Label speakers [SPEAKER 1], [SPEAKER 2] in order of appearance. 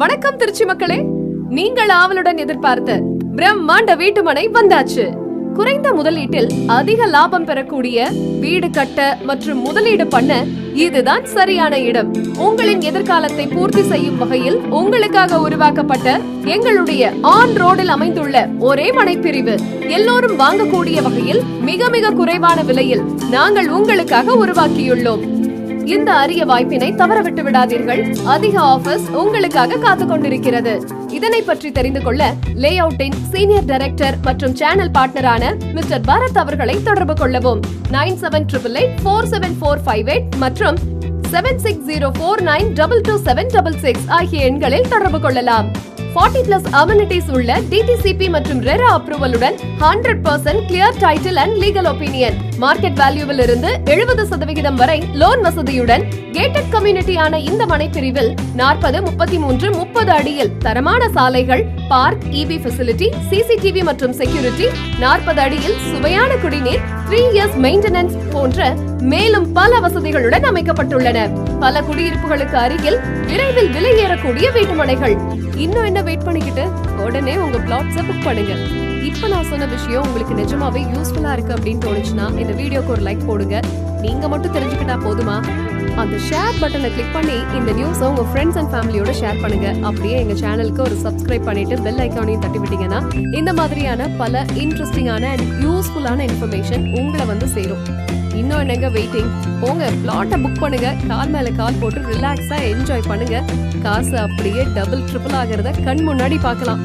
[SPEAKER 1] வணக்கம் திருச்சி மக்களே. நீங்கள் ஆவலுடன் எதிர்பார்த்த பிரம்மாண்ட வீட்டுமனை வந்தாச்சு. குறைந்த முதலீட்டில் அதிக லாபம் பெறக்கூடிய வீடு கட்ட மற்றும் முதலீடு பண்ண இதுதான் சரியான இடம். உங்களின் எதிர்காலத்தை பூர்த்தி செய்யும் வகையில் உங்களுக்காக உருவாக்கப்பட்ட எங்களுடைய ஆன் ரோடில் அமைந்துள்ள ஒரே மனைப்பிரிவு. எல்லோரும் வாங்கக்கூடிய வகையில் மிக மிக குறைவான விலையில் நாங்கள் உங்களுக்காக உருவாக்கியுள்ளோம். இந்த அரிய வாய்ப்பினை தவறவிட்டு விடாதீர்கள். அதிக ஆஃபர்ஸ் உங்களுக்காக காத்து கொண்டிருக்கிறது இதனை பற்றி தெரிந்து கொள்ள லே அவுட்டின் சீனியர் டைரக்டர் மற்றும் சேனல் பார்ட்னரான மிஸ்டர் பரத் அவர்களை தொடர்பு கொள்ளவும். Nine seven triple eight four seven four five eight மற்றும் seven six zero four nine double two seven double six ஆகிய எண்களில் தொடர்பு கொள்ளலாம். 40 பிளஸ் அமெனிட்டிஸ் உள்ள டிடிசிபி மற்றும் RERA அப்ரூவலுடன் hundred percent clear title and legal opinion. Market வேல்யூவில் இருந்து எழுபது சதவிகிதம் வரை லோன் வசதியுடன் கேட்டட் கம்யூனிட்டியான இந்த மனைப்பிரிவில் நாற்பது முப்பத்தி மூன்று முப்பது அடியில் தரமான சாலைகள் பார்க் இபி ஃபெசிலிட்டி சிசிடிவி மற்றும் செக்யூரிட்டி நாற்பது அடியில் சுவையான குடிநீர் த்ரீ இயர்ஸ் மெயின்டெனன்ஸ் போன்ற மேலும் பல வசதிகளுடன் அமைக்கப்பட்டுள்ளன. பல குடியிருப்புகளுக்கு அருகில் விரைவில் விலை ஏறக்கூடிய வீட்டுமனைகள். இன்னும் என்ன வெயிட் பண்ணிக்கிட்டு? உடனே உங்க பிளாட்ஸை புக் பண்ணுங்க. இப்ப நான் சொன்ன விஷயம் உங்களுக்கு நிஜமாவே யூஸ்ஃபுல்லா இருக்கு அப்படின்னு தோணுச்சுன்னா இந்த வீடியோக்கு ஒரு லைக் போடுங்க. நீங்க மட்டும் தெரிஞ்சுக்கிட்டா போதுமா? அந்த ஷேர் பட்டனை கிளிக் பண்ணி இந்த நியூஸை உங்க ஃப்ரெண்ட்ஸ் அண்ட் ஃபேமிலியோட ஷேர் பண்ணுங்க. அப்படியே எங்க சேனலுக்கு ஒரு சப்ஸ்கிரைப் பண்ணிட்டு பெல் ஐக்கானையும் தட்டி விட்டீங்கன்னா இந்த மாதிரியான பல இன்ட்ரெஸ்டிங்கான அண்ட் யூஸ்ஃபுல்லான இன்ஃபர்மேஷன் உங்களை வந்து சேரும். இன்னும் என்னங்க வெயிட்டிங் போங்க பிளாட்டை புக் பண்ணுங்க. கால் மேல கால் போட்டு ரிலாக்ஸா என்ஜாய் பண்ணுங்க. காசு அப்படியே டபுள் ட்ரிபிள் ஆகிறத கண் முன்னாடி பார்க்கலாம்.